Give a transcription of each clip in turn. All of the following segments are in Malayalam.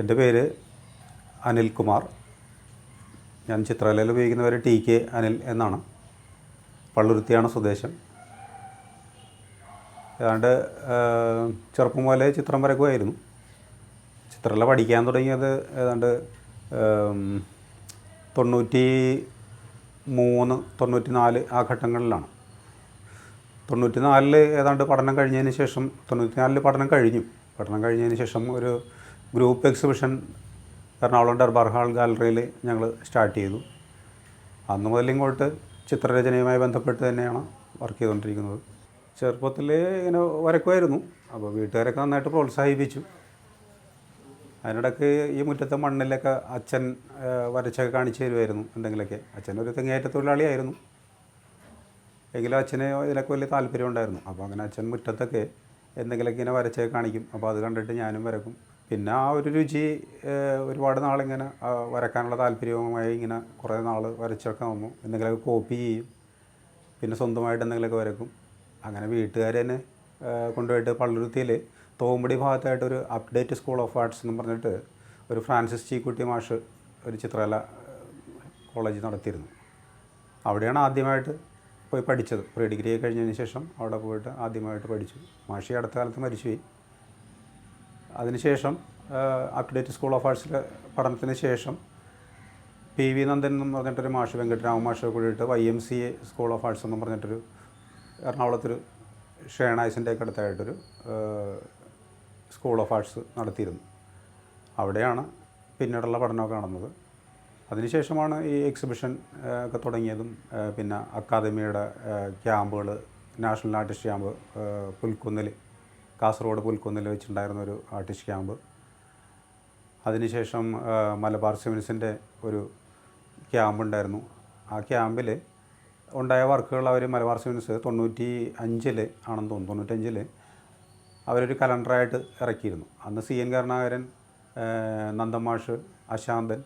എന്റെ പേര് അനിൽകുമാർ ഞാൻ ചിത്രകലയിൽ ഉപയോഗിക്കുന്ന പേര് ടി കെ അനിൽ എന്നാണ്. പള്ളുരുത്തിയാണ് സ്വദേശം. ഏതാണ്ട് ചെറുപ്പം മുതലേ ചിത്രം വരക്കുമായിരുന്നു ചിത്രകല പഠിക്കാൻ തുടങ്ങിയത് ഏതാണ്ട് തൊണ്ണൂറ്റി മൂന്ന് തൊണ്ണൂറ്റി നാല് ആ ഘട്ടങ്ങളിലാണ്. തൊണ്ണൂറ്റി നാലിൽ ഏതാണ്ട് പഠനം കഴിഞ്ഞതിന് ശേഷം തൊണ്ണൂറ്റി നാലിൽ പഠനം കഴിഞ്ഞു. പഠനം കഴിഞ്ഞതിന് ശേഷം ഒരു group exhibition Ernakulam Durbar hall ഗാലറിയിൽ ഞങ്ങൾ സ്റ്റാർട്ട് ചെയ്തു. അന്ന് മുതൽ ഇങ്ങോട്ട് ചിത്രരചനയുമായി ബന്ധപ്പെട്ട് തന്നെയാണ് വർക്ക് ചെയ്തുകൊണ്ടിരിക്കുന്നത്. ചെറുപ്പത്തിൽ ഇങ്ങനെ വരക്കുമായിരുന്നു. അപ്പോൾ വീട്ടുകാരൊക്കെ നന്നായിട്ട് പ്രോത്സാഹിപ്പിച്ചു. അതിനിടയ്ക്ക് ഈ മുറ്റത്തെ മണ്ണിലൊക്കെ അച്ഛൻ വരച്ചൊക്കെ കാണിച്ചു തരുമായിരുന്നു. എന്തെങ്കിലുമൊക്കെ. അച്ഛൻ ഒരു തെങ്ങേറ്റ തൊഴിലാളിയായിരുന്നു. എങ്കിലും അച്ഛന് ഇതിലൊക്കെ വലിയ താല്പര്യം ഉണ്ടായിരുന്നു. അപ്പോൾ അങ്ങനെ അച്ഛൻ മുറ്റത്തൊക്കെ എന്തെങ്കിലുമൊക്കെ ഇങ്ങനെ വരച്ചൊക്കെ കാണിക്കും. അപ്പോൾ അത് കണ്ടിട്ട് ഞാനും വരക്കും. പിന്നെ ആ ഒരു രുചി ഒരുപാട് നാളിങ്ങനെ വരക്കാനുള്ള താല്പര്യവുമായി ഇങ്ങനെ കുറേ നാൾ വരച്ചൊക്കെ വന്നു. എന്തെങ്കിലുമൊക്കെ കോപ്പി ചെയ്യും. പിന്നെ സ്വന്തമായിട്ട് എന്തെങ്കിലുമൊക്കെ വരക്കും. അങ്ങനെ വീട്ടുകാർ തന്നെ കൊണ്ടുപോയിട്ട് പള്ളുരുത്തിയിൽ തോമ്പടി ഭാഗത്തായിട്ട് ഒരു അപ്ഡേറ്റ് സ്കൂൾ ഓഫ് ആർട്സ് എന്ന് പറഞ്ഞിട്ട് ഒരു ഫ്രാൻസിസ് ചീക്കുട്ടി മാഷ് ഒരു ചിത്രകല കോളേജ് നടത്തിയിരുന്നു. അവിടെയാണ് ആദ്യമായിട്ട് പോയി പഠിച്ചത്. പ്രീ ഡിഗ്രി കഴിഞ്ഞതിന് ശേഷം അവിടെ പോയിട്ട് ആദ്യമായിട്ട് പഠിച്ചു. മാഷി അടുത്ത കാലത്ത് മരിച്ചുപോയി. അതിനുശേഷം അപ്ഡേറ്റ് സ്കൂൾ ഓഫ് ആർട്സിലെ പഠനത്തിന് ശേഷം പി വി നന്ദൻ എന്ന് പറഞ്ഞിട്ടൊരു മാഷ് വെങ്കട്ടരാമ മാഷ് കൂടിയിട്ട് Y M C A school of arts എന്ന് പറഞ്ഞിട്ടൊരു എറണാകുളത്തൊരു ഷേണായ്സിന്റെ ഒക്കെ അടുത്തായിട്ടൊരു സ്കൂൾ ഓഫ് ആർട്സ് നടത്തിയിരുന്നു. അവിടെയാണ് പിന്നീടുള്ള പഠനമൊക്കെ നടന്നത്. അതിനുശേഷമാണ് ഈ എക്സിബിഷൻ ഒക്കെ തുടങ്ങിയതും പിന്നെ അക്കാദമിയുടെ ക്യാമ്പുകൾ നാഷണൽ ആർട്ടിസ്റ്റ് ക്യാമ്പ് പുൽക്കുന്നിൽ കാസർഗോഡ് പുൽക്കുന്നിൽ വെച്ചിട്ടുണ്ടായിരുന്ന ഒരു ആർട്ടിസ്റ്റ് ക്യാമ്പ്. അതിനുശേഷം മലബാർ സിമിൻസിന്റെ ഒരു ക്യാമ്പ് ഉണ്ടായിരുന്നു ആ ക്യാമ്പിൽ ഉണ്ടായ വർക്കുകൾ അവർ മലബാർ സിമിൻസ് തൊണ്ണൂറ്റി അഞ്ചിൽ ആണെന്ന് തോന്നുന്നു. തൊണ്ണൂറ്റഞ്ചിൽ അവരൊരു കലണ്ടറായിട്ട് ഇറക്കിയിരുന്നു. അന്ന് സി എൻ കരുണാകരൻ നന്ദമാഷ് അശാന്തൻ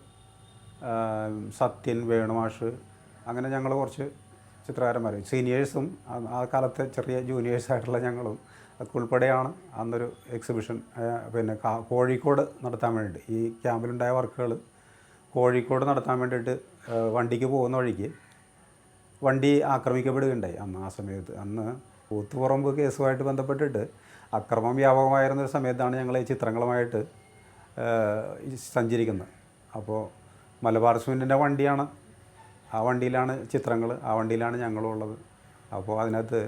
സത്യൻ വേണുമാഷ് അങ്ങനെ ഞങ്ങൾ കുറച്ച് ചിത്രകാരന്മാർ സീനിയേഴ്സും ആ കാലത്തെ ചെറിയ ജൂനിയേഴ്സായിട്ടുള്ള ഞങ്ങളും ഒക്കെ ഉൾപ്പെടെയാണ് അന്നൊരു എക്സിബിഷൻ പിന്നെ കോഴിക്കോട് നടത്താൻ വേണ്ടിയിട്ട്. ഈ ക്യാമ്പിലുണ്ടായ വർക്കുകൾ കോഴിക്കോട് നടത്താൻ വേണ്ടിയിട്ട് വണ്ടിക്ക് പോകുന്ന വഴിക്ക് വണ്ടി ആക്രമിക്കപ്പെടുകയുണ്ടായി അന്ന് ആ സമയത്ത്. അന്ന് കൂത്തുപുറമ്പ് കേസുമായിട്ട് ബന്ധപ്പെട്ടിട്ട് അക്രമം വ്യാപകമായിരുന്ന ഒരു സമയത്താണ് ഞങ്ങൾ ഈ ചിത്രങ്ങളുമായിട്ട് സഞ്ചരിക്കുന്നത്. അപ്പോൾ മലബാർ സിമെന്റിന്റെ വണ്ടിയാണ് ആ വണ്ടിയിലാണ് ചിത്രങ്ങൾ ആ വണ്ടിയിലാണ് ഞങ്ങളുള്ളത്. അപ്പോൾ അതിനകത്ത്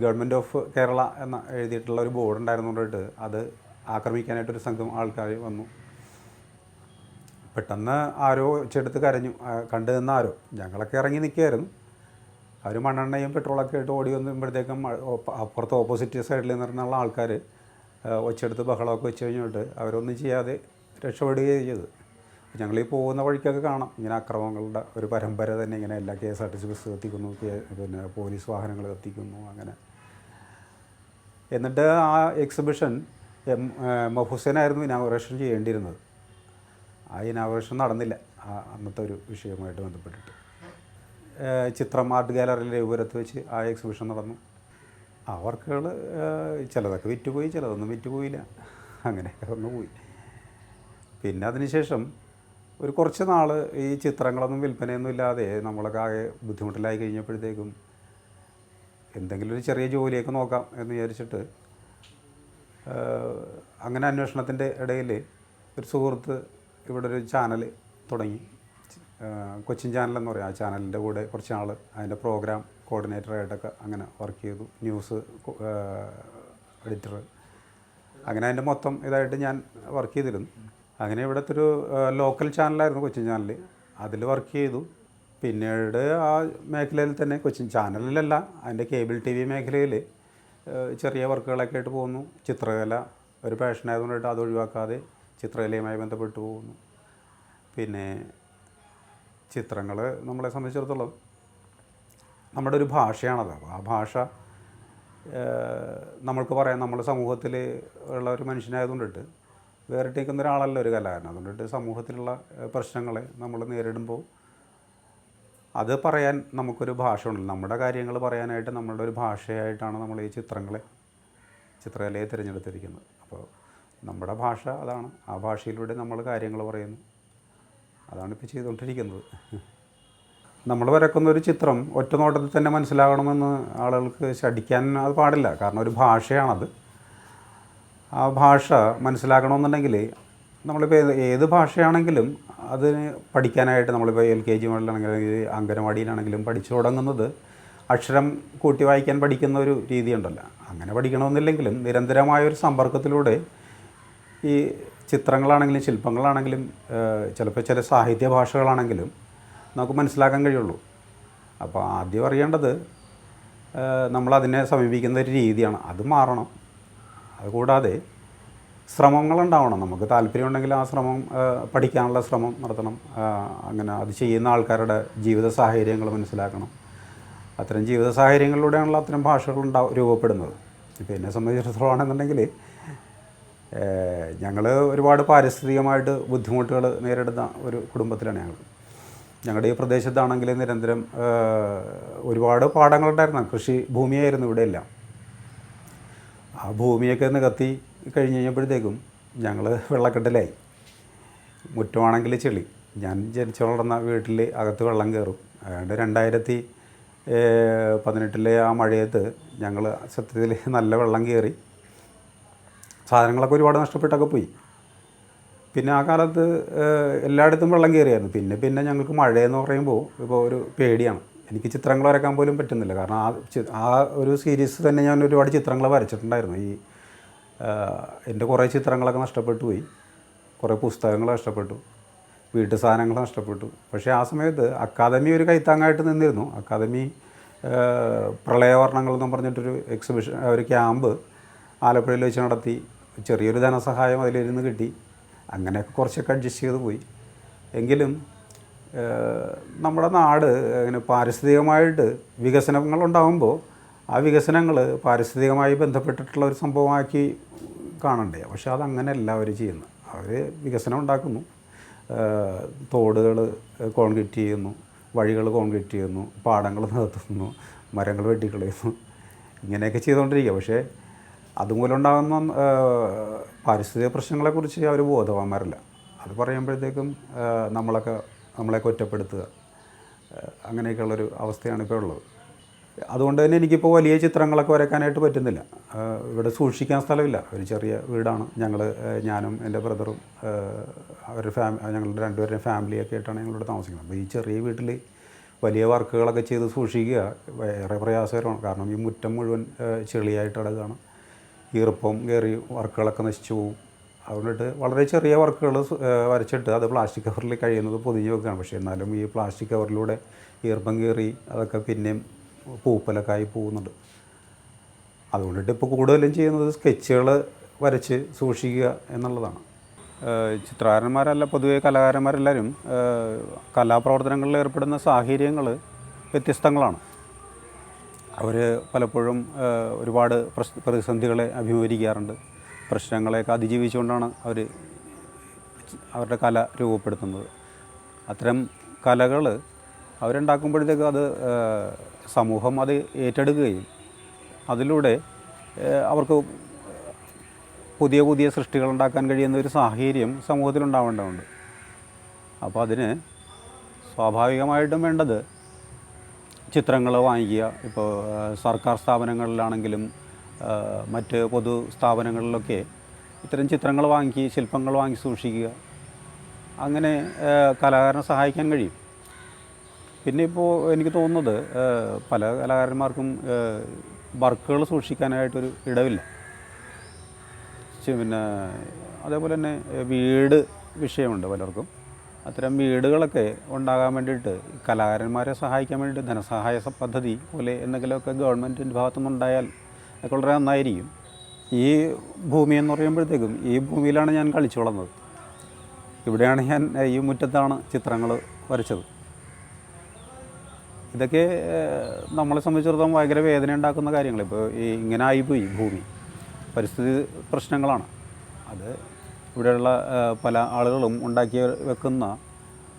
ഗവൺമെന്റ് ഓഫ് കേരള എന്ന എഴുതിയിട്ടുള്ള ഒരു ബോർഡ് ഉണ്ടായിരുന്നുകൊണ്ടിട്ട് അത് ആക്രമിക്കാനായിട്ടൊരു സംഘം ആൾക്കാർ വന്നു. പെട്ടെന്ന് ആരോ ചെടുത്ത് കരഞ്ഞു. കണ്ടു നിന്ന ആരോ. ഞങ്ങളൊക്കെ ഇറങ്ങി നിൽക്കുകയായിരുന്നു. അവർ മണ്ണെണ്ണയും പെട്രോളൊക്കെ ആയിട്ട് ഓടി വന്നുമ്പോഴത്തേക്കും അപ്പുറത്ത് ഓപ്പോസിറ്റ് സൈഡിൽ നിന്നുള്ള ആൾക്കാർ ഒച്ചെടുത്ത് ബഹളമൊക്കെ വെച്ച് കഴിഞ്ഞിട്ട് അവരൊന്നും ചെയ്യാതെ രക്ഷപ്പെടുകയും ചെയ്തു ഞങ്ങൾ ഈ പോകുന്ന വഴിക്കൊക്കെ കാണാം. ഇങ്ങനെ അക്രമങ്ങളുടെ ഒരു പരമ്പര തന്നെ ഇങ്ങനെ എല്ലാ K S R T C bus കത്തിക്കുന്നു പിന്നെ പോലീസ് വാഹനങ്ങൾ കത്തിക്കുന്നു അങ്ങനെ. എന്നിട്ട് ആ എക്സിബിഷൻ എം മഹുസേനായിരുന്നു ഇനാഗുറേഷൻ ചെയ്യേണ്ടിയിരുന്നത്. ആ ഇനാഗുറേഷൻ നടന്നില്ല. ആ അന്നത്തെ ഒരു വിഷയവുമായിട്ട് ബന്ധപ്പെട്ടിട്ട്. ചിത്രം ആർട്ട് ഗാലറിയിൽ രഘുപുരത്ത് വെച്ച് ആ എക്സിബിഷൻ നടന്നു. ആ വർക്കുകൾ ചിലതൊക്കെ വിറ്റുപോയി ചിലതൊന്നും വിറ്റുപോയില്ല. അങ്ങനെയൊക്കെ ഒന്ന് പോയി പിന്നെ അതിനുശേഷം ഒരു കുറച്ച് നാൾ ഈ ചിത്രങ്ങളൊന്നും വിൽപ്പനയൊന്നും ഇല്ലാതെ നമ്മളൊക്കെ ആകെ ബുദ്ധിമുട്ടിലായി കഴിഞ്ഞപ്പോഴത്തേക്കും എന്തെങ്കിലും ഒരു ചെറിയ ജോലിയൊക്കെ നോക്കാം എന്ന് വിചാരിച്ചിട്ട് അങ്ങനെ അന്വേഷണത്തിന്റെ ഇടയിൽ ഒരു സുഹൃത്ത് ഇവിടെ ഒരു ചാനൽ തുടങ്ങി. കൊച്ചിൻ ചാനൽ എന്ന് പറയും. ആ ചാനലിന്റെ കൂടെ കുറച്ച് നാൾ അതിന്റെ പ്രോഗ്രാം കോർഡിനേറ്ററായിട്ടൊക്കെ അങ്ങനെ വർക്ക് ചെയ്തു. ന്യൂസ് എഡിറ്റർ അങ്ങനെ അതിന്റെ മൊത്തം ഇതായിട്ട് ഞാൻ വർക്ക് ചെയ്തിരുന്നു. അങ്ങനെ ഇവിടുത്തെ ഒരു ലോക്കൽ ചാനലായിരുന്നു കൊച്ചിൻ ചാനൽ അതിൽ വർക്ക് ചെയ്തു. പിന്നീട് ആ മേഖലയിൽ തന്നെ കൊച്ചിൻ ചാനലിലല്ല അതിന്റെ കേബിൾ ടി വി മേഖലയിൽ ചെറിയ വർക്കുകളൊക്കെ ആയിട്ട് പോകുന്നു. ചിത്രകല ഒരു പാഷനായതുകൊണ്ടിട്ട് അത് ഒഴിവാക്കാതെ ചിത്രകലയുമായി ബന്ധപ്പെട്ട് പോകുന്നു. പിന്നെ ചിത്രങ്ങൾ നമ്മളെ സംബന്ധിച്ചിടത്തോളം നമ്മുടെ ഒരു ഭാഷയാണത്. അപ്പോൾ ആ ഭാഷ നമ്മൾക്ക് പറയാം നമ്മൾ സമൂഹത്തിൽ ഉള്ള ഒരു മനുഷ്യനായതുകൊണ്ടിട്ട് വേറിട്ടേക്കുന്ന ഒരാളല്ല ഒരു കലാകാരൻ. അതുകൊണ്ടിട്ട് സമൂഹത്തിലുള്ള പ്രശ്നങ്ങളെ നമ്മൾ നേരിടുമ്പോൾ അത് പറയാൻ നമുക്കൊരു ഭാഷ ഉണ്ടല്ലോ നമ്മുടെ കാര്യങ്ങൾ പറയാനായിട്ട് നമ്മളുടെ ഒരു ഭാഷയായിട്ടാണ് നമ്മൾ ഈ ചിത്രങ്ങളെ ചിത്രകലയെ തിരഞ്ഞെടുത്തിരിക്കുന്നത്. അപ്പോൾ നമ്മുടെ ഭാഷ അതാണ്. ആ ഭാഷയിലൂടെ നമ്മൾ കാര്യങ്ങൾ പറയുന്നു. അതാണ് ഇപ്പോൾ ചെയ്തുകൊണ്ടിരിക്കുന്നത്. നമ്മൾ വരക്കുന്ന ഒരു ചിത്രം ഒറ്റ നോട്ടത്തിൽ തന്നെ മനസ്സിലാകണമെന്ന് ആളുകൾക്ക് ശടിക്കാൻ അത് പാടില്ല. കാരണം ഒരു ഭാഷയാണത്. ആ ഭാഷ മനസ്സിലാക്കണമെന്നുണ്ടെങ്കിൽ നമ്മളിപ്പോൾ ഏത് ഭാഷയാണെങ്കിലും അതിന് പഠിക്കാനായിട്ട് നമ്മളിപ്പോൾ എൽ കെ ജി മുകളിലാണെങ്കിലും അംഗനവാടിയിലാണെങ്കിലും പഠിച്ചു തുടങ്ങുന്നത് അക്ഷരം കൂട്ടി വായിക്കാൻ പഠിക്കുന്ന ഒരു രീതിയുണ്ടല്ലോ. അങ്ങനെ പഠിക്കണമെന്നില്ലെങ്കിലും നിരന്തരമായ ഒരു സമ്പർക്കത്തിലൂടെ ഈ ചിത്രങ്ങളാണെങ്കിലും ശില്പങ്ങളാണെങ്കിലും ചിലപ്പോൾ ചില സാഹിത്യ ഭാഷകളാണെങ്കിലും നമുക്ക് മനസ്സിലാക്കാൻ കഴിയുള്ളൂ. അപ്പോൾ ആദ്യം അറിയേണ്ടത് നമ്മളതിനെ സമീപിക്കുന്ന ഒരു രീതിയാണ്. അത് മാറണം. അതുകൂടാതെ ശ്രമങ്ങളുണ്ടാവണം. നമുക്ക് താല്പര്യമുണ്ടെങ്കിൽ ആ ശ്രമം പഠിക്കാനുള്ള ശ്രമം നടത്തണം. അങ്ങനെ അത് ചെയ്യുന്ന ആൾക്കാരുടെ ജീവിത സാഹചര്യങ്ങൾ മനസ്സിലാക്കണം. അത്തരം ജീവിത സാഹചര്യങ്ങളിലൂടെയാണല്ലോ അത്തരം ഭാഷകൾ ഉണ്ടാവും രൂപപ്പെടുന്നത്. ഇപ്പോൾ എന്നെ സംബന്ധിച്ചിടത്തോളമാണെന്നുണ്ടെങ്കിൽ ഞങ്ങൾ ഒരുപാട് പാരിസ്ഥിതികമായിട്ട് ബുദ്ധിമുട്ടുകൾ നേരിടുന്ന ഒരു കുടുംബത്തിലാണ് ഞങ്ങൾ ഞങ്ങളുടെ ഈ പ്രദേശത്താണെങ്കിൽ നിരന്തരം ഒരുപാട് പാടങ്ങളുണ്ടായിരുന്നു കൃഷി ഭൂമിയായിരുന്നു ഇവിടെയെല്ലാം. ആ ഭൂമിയൊക്കെ നികത്തി കഴിഞ്ഞ് കഴിഞ്ഞപ്പോഴത്തേക്കും ഞങ്ങൾ വെള്ളക്കെട്ടിലായി. മുറ്റമാണെങ്കിൽ ചെളി. ഞാൻ ജനിച്ചു വളർന്ന വീട്ടിൽ അകത്ത് വെള്ളം കയറും. അതുകൊണ്ട് രണ്ടായിരത്തി പതിനെട്ടിലെ ആ മഴയത്ത് ഞങ്ങൾ സത്യത്തിൽ നല്ല വെള്ളം കയറി. സാധനങ്ങളൊക്കെ ഒരുപാട് നഷ്ടപ്പെട്ടൊക്കെ പോയി. പിന്നെ ആ കാലത്ത് എല്ലായിടത്തും വെള്ളം കയറിയായിരുന്നു. പിന്നെ പിന്നെ ഞങ്ങൾക്ക് മഴയെന്ന് പറയുമ്പോൾ ഇപ്പോൾ ഒരു പേടിയാണ്. എനിക്ക് ചിത്രങ്ങൾ വരയ്ക്കാൻ പോലും പറ്റുന്നില്ല. കാരണം ആ ആ ഒരു സീരീസ് തന്നെ ഞാൻ ഒരുപാട് ചിത്രങ്ങൾ വരച്ചിട്ടുണ്ടായിരുന്നു. ഈ എന്റെ കുറേ ചിത്രങ്ങളൊക്കെ നഷ്ടപ്പെട്ടു പോയി. കുറേ പുസ്തകങ്ങൾ നഷ്ടപ്പെട്ടു. വീട്ടു സാധനങ്ങൾ നഷ്ടപ്പെട്ടു. പക്ഷേ ആ സമയത്ത് അക്കാദമി ഒരു കൈത്താങ്ങായിട്ട് നിന്നിരുന്നു. അക്കാദമി പ്രളയവർണങ്ങൾ എന്നും പറഞ്ഞിട്ടൊരു എക്സിബിഷൻ ഒരു ക്യാമ്പ് ആലപ്പുഴയിൽ വെച്ച് നടത്തി. ചെറിയൊരു ധനസഹായം അതിലിരുന്ന് കിട്ടി. അങ്ങനെയൊക്കെ കുറച്ചൊക്കെ അഡ്ജസ്റ്റ് ചെയ്ത് പോയി. എങ്കിലും നമ്മുടെ നാട് അങ്ങനെ പാരിസ്ഥിതികമായിട്ട് വികസനങ്ങൾ ഉണ്ടാകുമ്പോൾ ആ വികസനങ്ങൾ പാരിസ്ഥിതികമായി ബന്ധപ്പെട്ടിട്ടുള്ള ഒരു സംഭവമാക്കി കാണണ്ടേ? പക്ഷെ അതങ്ങനെയല്ല അവർ ചെയ്യുന്നത്. അവർ വികസനം ഉണ്ടാക്കുന്നു. തോടുകൾ കോൺക്രീറ്റ് ചെയ്യുന്നു വഴികൾ കോൺക്രീറ്റ് ചെയ്യുന്നു പാടങ്ങൾ നികത്തുന്നു മരങ്ങൾ വെട്ടിക്കളയുന്നു. ഇങ്ങനെയൊക്കെ ചെയ്തുകൊണ്ടിരിക്കുക. പക്ഷേ അതുമൂലം ഉണ്ടാകുന്ന പാരിസ്ഥിതിക പ്രശ്നങ്ങളെക്കുറിച്ച് അവർ ബോധവാന്മാരല്ല. അത് പറയുമ്പോഴത്തേക്കും നമ്മളൊക്കെ നമ്മളെയൊക്കെ കൊറ്റപ്പെടുത്തുക. അങ്ങനെയൊക്കെയുള്ളൊരു അവസ്ഥയാണ് ഇപ്പോൾ ഉള്ളത്. അതുകൊണ്ട് തന്നെ എനിക്കിപ്പോൾ വലിയ ചിത്രങ്ങളൊക്കെ വരയ്ക്കാനായിട്ട് പറ്റുന്നില്ല. ഇവിടെ സൂക്ഷിക്കാൻ സ്ഥലമില്ല. ഒരു ചെറിയ വീടാണ്. ഞങ്ങൾ ഞാനും എന്റെ ബ്രദറും അവരുടെ ഫാമിലി ഞങ്ങളുടെ രണ്ടുപേരുടെയും ഫാമിലിയൊക്കെ ആയിട്ടാണ് ഞങ്ങളിവിടെ താമസിക്കുന്നത്. അപ്പോൾ ഈ ചെറിയ വീട്ടിൽ വലിയ വർക്കുകളൊക്കെ ചെയ്ത് സൂക്ഷിക്കുക ഏറെ പ്രയാസകരമാണ്. കാരണം ഈ മുറ്റം മുഴുവൻ ചെളിയായിട്ട് കിടക്കുകയാണ്. ഈർപ്പം കയറി വർക്കുകളൊക്കെ നശിച്ചു പോകും അതുകൊണ്ടിട്ട് വളരെ ചെറിയ വർക്കുകൾ വരച്ചിട്ട് അത് പ്ലാസ്റ്റിക് കവറിൽ കഴിയുന്നത് പൊതിഞ്ഞ് വെക്കുകയാണ്. പക്ഷേ എന്നാലും ഈ പ്ലാസ്റ്റിക് കവറിലൂടെ ഈർപ്പം കീറി അതൊക്കെ പിന്നെയും പൂപ്പലൊക്കെ ആയി പോകുന്നുണ്ട്. അതുകൊണ്ടിട്ട് ഇപ്പോൾ കൂടുതലും ചെയ്യുന്നത് സ്കെച്ചുകൾ വരച്ച് സൂക്ഷിക്കുക എന്നുള്ളതാണ്. ചിത്രകാരന്മാരല്ല പൊതുവെ കലാകാരന്മാരെല്ലാവരും കലാപ്രവർത്തനങ്ങളിൽ ഏർപ്പെടുന്ന സാഹചര്യങ്ങൾ വ്യത്യസ്തങ്ങളാണ്. അവർ പലപ്പോഴും ഒരുപാട് പ്രതിസന്ധികളെ അഭിമുഖീകരിക്കാറുണ്ട്. പ്രശ്നങ്ങളെയൊക്കെ അതിജീവിച്ചുകൊണ്ടാണ് അവർ അവരുടെ കല രൂപപ്പെടുത്തുന്നത്. അത്തരം കലകൾ അവരുണ്ടാക്കുമ്പോഴത്തേക്ക് അത് സമൂഹം അത് ഏറ്റെടുക്കുകയും അതിലൂടെ അവർക്ക് പുതിയ പുതിയ സൃഷ്ടികൾ ഉണ്ടാക്കാൻ കഴിയുന്ന ഒരു സാഹചര്യം സമൂഹത്തിൽ ഉണ്ടാവേണ്ടതുണ്ട് അപ്പോൾ അതിന് സ്വാഭാവികമായിട്ടും വേണ്ടത് ചിത്രങ്ങൾ വാങ്ങിക്കുക. ഇപ്പോൾ സർക്കാർ സ്ഥാപനങ്ങളിലാണെങ്കിലും മറ്റ് പൊതു സ്ഥാപനങ്ങളിലൊക്കെ ഇത്തരം ചിത്രങ്ങൾ വാങ്ങി ശില്പങ്ങൾ വാങ്ങി സൂക്ഷിക്കുക. അങ്ങനെ കലാകാരനെ സഹായിക്കാൻ കഴിയും. പിന്നെ ഇപ്പോൾ എനിക്ക് തോന്നുന്നത് പല കലാകാരന്മാർക്കും വർക്കുകൾ സൂക്ഷിക്കാനായിട്ടൊരു ഇടവില്ല. പിന്നെ അതേപോലെ തന്നെ വീട് വിഷയമുണ്ട് പലർക്കും. അത്തരം വീടുകളൊക്കെ ഉണ്ടാകാൻ വേണ്ടിയിട്ട് കലാകാരന്മാരെ സഹായിക്കാൻ വേണ്ടിയിട്ട് ധനസഹായ പദ്ധതി പോലെ എന്തെങ്കിലുമൊക്കെ ഗവൺമെന്റിന്റെ ഭാഗത്തുനിന്നുണ്ടായാൽ ഒക്കെ വളരെ നന്നായിരിക്കും. ഈ ഭൂമി എന്ന് പറയുമ്പോഴത്തേക്കും ഈ ഭൂമിയിലാണ് ഞാൻ കളിച്ചു വളർന്നത് ഇവിടെയാണ് ഞാൻ ഈ മുറ്റത്താണ് ചിത്രങ്ങൾ വരച്ചത്. ഇതൊക്കെ നമ്മളെ സംബന്ധിച്ചിടത്തോളം ഭയങ്കര വേദന ഉണ്ടാക്കുന്ന കാര്യങ്ങൾ ഇപ്പോൾ ഈ ഇങ്ങനെ ആയിപ്പോയി ഭൂമി. പരിസ്ഥിതി പ്രശ്നങ്ങളാണ്. അത് ഇവിടെയുള്ള പല ആളുകളും ഉണ്ടാക്കി വെക്കുന്ന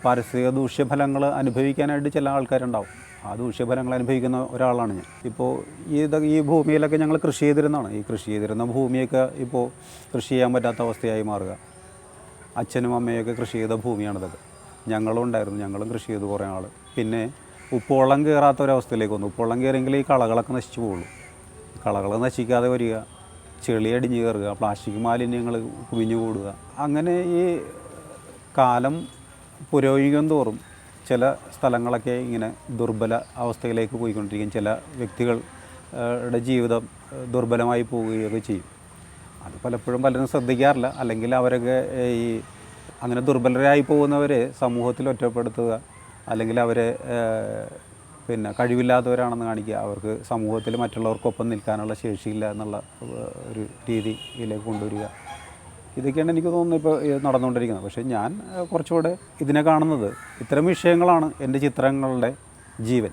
പാരിസ്ഥിതിക ദൂഷ്യഫലങ്ങൾ അനുഭവിക്കാനായിട്ട് ചില ആൾക്കാരുണ്ടാവും. ആ ദൂഷ്യഫലങ്ങൾ അനുഭവിക്കുന്ന ഒരാളാണ് ഞാൻ. ഇപ്പോൾ ഈ ഈ ഭൂമിയിലൊക്കെ ഞങ്ങൾ കൃഷി ചെയ്തിരുന്നതാണ്. ഈ കൃഷി ചെയ്തിരുന്ന ഭൂമിയൊക്കെ ഇപ്പോൾ കൃഷി ചെയ്യാൻ പറ്റാത്ത അവസ്ഥയായി മാറുക. അച്ഛനും അമ്മയൊക്കെ കൃഷി ചെയ്ത ഭൂമിയാണിതൊക്കെ ഞങ്ങളും ഉണ്ടായിരുന്നു. ഞങ്ങളും കൃഷി ചെയ്തു കുറേ ആൾ പിന്നെ ഉപ്പുവെള്ളം കയറാത്ത ഒരവസ്ഥയിലേക്ക് വന്നു. ഉപ്പുവെള്ളം കയറിയെങ്കിൽ ഈ കളകളൊക്കെ നശിച്ചു പോകുള്ളൂ. കളകൾ നശിക്കാതെ വരിക ചെളി അടിഞ്ഞ് കയറുക പ്ലാസ്റ്റിക് മാലിന്യങ്ങൾ കുമിഞ്ഞു കൂടുക. അങ്ങനെ ഈ കാലം പുരോഗമിക്കും തോറും ചില സ്ഥലങ്ങളൊക്കെ ഇങ്ങനെ ദുർബല അവസ്ഥയിലേക്ക് പോയിക്കൊണ്ടിരിക്കും. ചില വ്യക്തികളുടെ ജീവിതം ദുർബലമായി പോവുകയൊക്കെ ചെയ്യും. അത് പലപ്പോഴും പലരും ശ്രദ്ധിക്കാറില്ല. അല്ലെങ്കിൽ അവരൊക്കെ ഈ അങ്ങനെ ദുർബലരായി പോകുന്നവരെ സമൂഹത്തിൽ ഒറ്റപ്പെടുത്തുക അല്ലെങ്കിൽ അവരെ പിന്നെ കഴിവില്ലാത്തവരാണെന്ന് കാണിക്കുക അവർക്ക് സമൂഹത്തിൽ മറ്റുള്ളവർക്കൊപ്പം നിൽക്കാനുള്ള ശേഷിയില്ല എന്നുള്ള ഒരു രീതിയിലേക്ക് കൊണ്ടുവരിക. ഇതൊക്കെയാണ് എനിക്ക് തോന്നുന്നത് ഇപ്പോൾ നടന്നുകൊണ്ടിരിക്കുന്നത്. പക്ഷേ ഞാൻ കുറച്ചുകൂടെ ഇതിനെ കാണുന്നത് ഇത്തരം വിഷയങ്ങളാണ് എന്റെ ചിത്രങ്ങളുടെ ജീവൻ.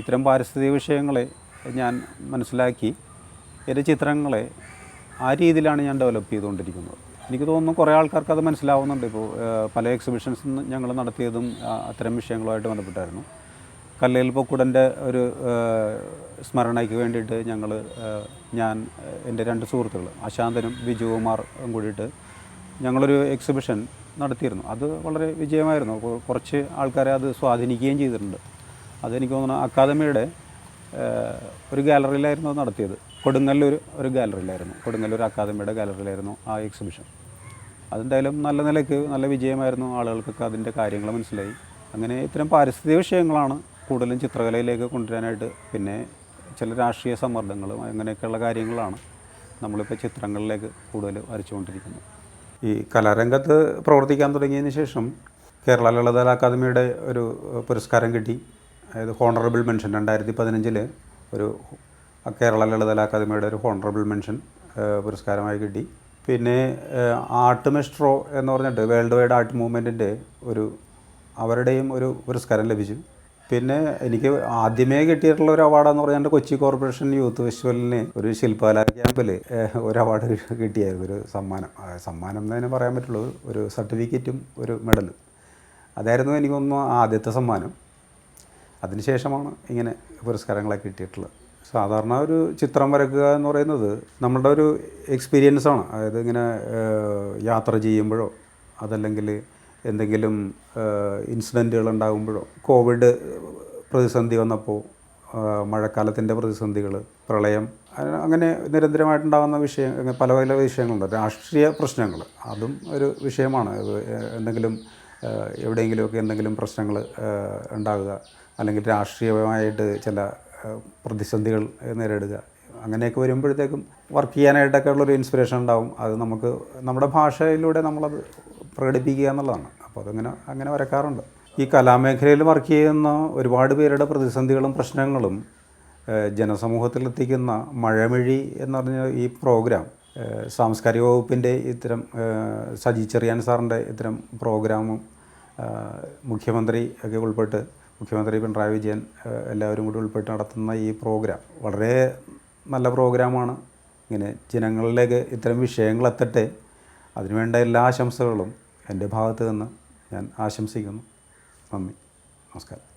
ഇത്തരം പാരിസ്ഥിതിക വിഷയങ്ങളെ ഞാൻ മനസ്സിലാക്കി എന്റെ ചിത്രങ്ങളെ ആ രീതിയിലാണ് ഞാൻ ഡെവലപ്പ് ചെയ്തുകൊണ്ടിരിക്കുന്നത്. എനിക്ക് തോന്നുന്നു കുറേ ആൾക്കാർക്ക് അത് മനസ്സിലാവുന്നുണ്ട്. ഇപ്പോൾ പല എക്സിബിഷൻസ് ഞങ്ങൾ നടത്തിയതും അത്തരം വിഷയങ്ങളുമായിട്ട് ബന്ധപ്പെട്ടായിരുന്നു. കല്ലയിൽ പൊക്കുടന്റെ ഒരു സ്മരണയ്ക്ക് വേണ്ടിയിട്ട് ഞങ്ങൾ ഞാൻ എന്റെ രണ്ട് സുഹൃത്തുക്കൾ അശാന്തനും ബിജുകുമാറും കൂടിയിട്ട് ഞങ്ങളൊരു എക്സിബിഷൻ നടത്തിയിരുന്നു. അത് വളരെ വിജയമായിരുന്നു. കുറച്ച് ആൾക്കാരെ അത് സ്വാധീനിക്കുകയും ചെയ്തിട്ടുണ്ട്. അതെനിക്ക് തോന്നുന്നു അക്കാദമിയുടെ ഒരു ഗാലറിയിലായിരുന്നു നടത്തിയത്. കൊടുങ്ങല്ലൂർ ഒരു ഗാലറിയിലായിരുന്നു. കൊടുങ്ങല്ലൂർ അക്കാദമിയുടെ ഗാലറിയിലായിരുന്നു ആ എക്സിബിഷൻ. അതെന്തായാലും നല്ല നിലയ്ക്ക് നല്ല വിജയമായിരുന്നു. ആളുകൾക്കൊക്കെ അതിന്റെ കാര്യങ്ങൾ മനസ്സിലായി. അങ്ങനെ ഇത്തരം പാരിസ്ഥിതിക വിഷയങ്ങളാണ് കൂടുതലും ചിത്രകലയിലേക്ക് കൊണ്ടുവരാനായിട്ട് പിന്നെ ചില രാഷ്ട്രീയ സമ്മർദ്ദങ്ങളും അങ്ങനെയൊക്കെയുള്ള കാര്യങ്ങളാണ് നമ്മളിപ്പോൾ ചിത്രങ്ങളിലേക്ക് കൂടുതൽ വരച്ചുകൊണ്ടിരിക്കുന്നത്. ഈ കലാരംഗത്ത് പ്രവർത്തിക്കാൻ തുടങ്ങിയതിന് ശേഷം കേരള ലളിത അക്കാദമിയുടെ ഒരു പുരസ്കാരം കിട്ടി. അതായത് ഹോണറബിൾ മെൻഷൻ രണ്ടായിരത്തി പതിനഞ്ചിൽ ഒരു കേരള ലളിത അക്കാദമിയുടെ ഒരു ഹോണറബിൾ മെൻഷൻ പുരസ്കാരമായി കിട്ടി. പിന്നെ ആർട്ട് മെസ്ട്രോ എന്ന് പറഞ്ഞിട്ട് വേൾഡ് വൈഡ് ആർട്ട് മൂവ്മെന്റിന്റെ ഒരു അവരുടെയും ഒരു പുരസ്കാരം ലഭിച്ചു. പിന്നെ എനിക്ക് ആദ്യമേ കിട്ടിയിട്ടുള്ള ഒരു അവാർഡെന്ന് പറഞ്ഞാൽ കൊച്ചി കോർപ്പറേഷൻ യൂത്ത് ഫെസ്റ്റിവലിന് ഒരു ശില്പകല ക്യാമ്പിൽ ഒരു അവാർഡ് കിട്ടിയായിരുന്നു ഒരു സമ്മാനം. സമ്മാനം എന്ന് തന്നെ പറയാൻ പറ്റുള്ളൂ ഒരു സർട്ടിഫിക്കറ്റും ഒരു മെഡലും. അതായിരുന്നു എനിക്കൊന്ന് ആദ്യത്തെ സമ്മാനം. അതിനുശേഷമാണ് ഇങ്ങനെ പുരസ്കാരങ്ങളൊക്കെ കിട്ടിയിട്ടുള്ളത്. സാധാരണ ഒരു ചിത്രം വരയ്ക്കുക എന്ന് പറയുന്നത് നമ്മളുടെ ഒരു എക്സ്പീരിയൻസാണ്. അതായത് ഇങ്ങനെ യാത്ര ചെയ്യുമ്പോഴോ അതല്ലെങ്കിൽ എന്തെങ്കിലും ഇൻസിഡന്റുകൾ ഉണ്ടാകുമ്പോഴോ കോവിഡ് പ്രതിസന്ധി വന്നപ്പോൾ മഴക്കാലത്തിന്റെ പ്രതിസന്ധികൾ പ്രളയം അങ്ങനെ- നിരന്തരമായിട്ടുണ്ടാകുന്ന വിഷയം പല പല വിഷയങ്ങളുണ്ട്. രാഷ്ട്രീയ പ്രശ്നങ്ങൾ അതും ഒരു വിഷയമാണ്. എന്തെങ്കിലും എവിടെയെങ്കിലുമൊക്കെ എന്തെങ്കിലും പ്രശ്നങ്ങൾ ഉണ്ടാകുക അല്ലെങ്കിൽ രാഷ്ട്രീയമായിട്ട് ചില പ്രതിസന്ധികൾ നേരിടുക അങ്ങനെയൊക്കെ വരുമ്പോഴത്തേക്കും വർക്ക് ചെയ്യാനായിട്ടൊക്കെ ഉള്ളൊരു ഇൻസ്പിറേഷൻ ഉണ്ടാവും. അത് നമുക്ക് നമ്മുടെ ഭാഷയിലൂടെ നമ്മളത് പ്രകടിപ്പിക്കുക എന്നുള്ളതാണ്. അപ്പോൾ അതങ്ങനെ അങ്ങനെ വരക്കാറുണ്ട്. ഈ കലാമേഖലയിൽ വർക്ക് ചെയ്യുന്ന ഒരുപാട് പേരുടെ പ്രതിസന്ധികളും പ്രശ്നങ്ങളും ജനസമൂഹത്തിൽ എത്തിക്കുന്ന മഴമിഴി എന്ന് പറഞ്ഞ ഈ പ്രോഗ്രാം സാംസ്കാരിക വകുപ്പിന്റെ ഇത്തരം സജി ചെറിയാൻ സാറിന്റെ ഇത്തരം പ്രോഗ്രാമും മുഖ്യമന്ത്രി ഒക്കെ ഉൾപ്പെട്ട് മുഖ്യമന്ത്രി പിണറായി വിജയൻ എല്ലാവരും കൂടി ഉൾപ്പെട്ട് നടത്തുന്ന ഈ പ്രോഗ്രാം വളരെ നല്ല പ്രോഗ്രാമാണ് ഇങ്ങനെ ജനങ്ങളിലേക്ക് ഇത്തരം വിഷയങ്ങൾ എത്തട്ടെ അതിനുവേണ്ട എല്ലാ ആശംസകളും എന്റെ ഭാഗത്തു നിന്ന് ഞാൻ ആശംസിക്കുന്നു. നന്ദി. നമസ്കാരം.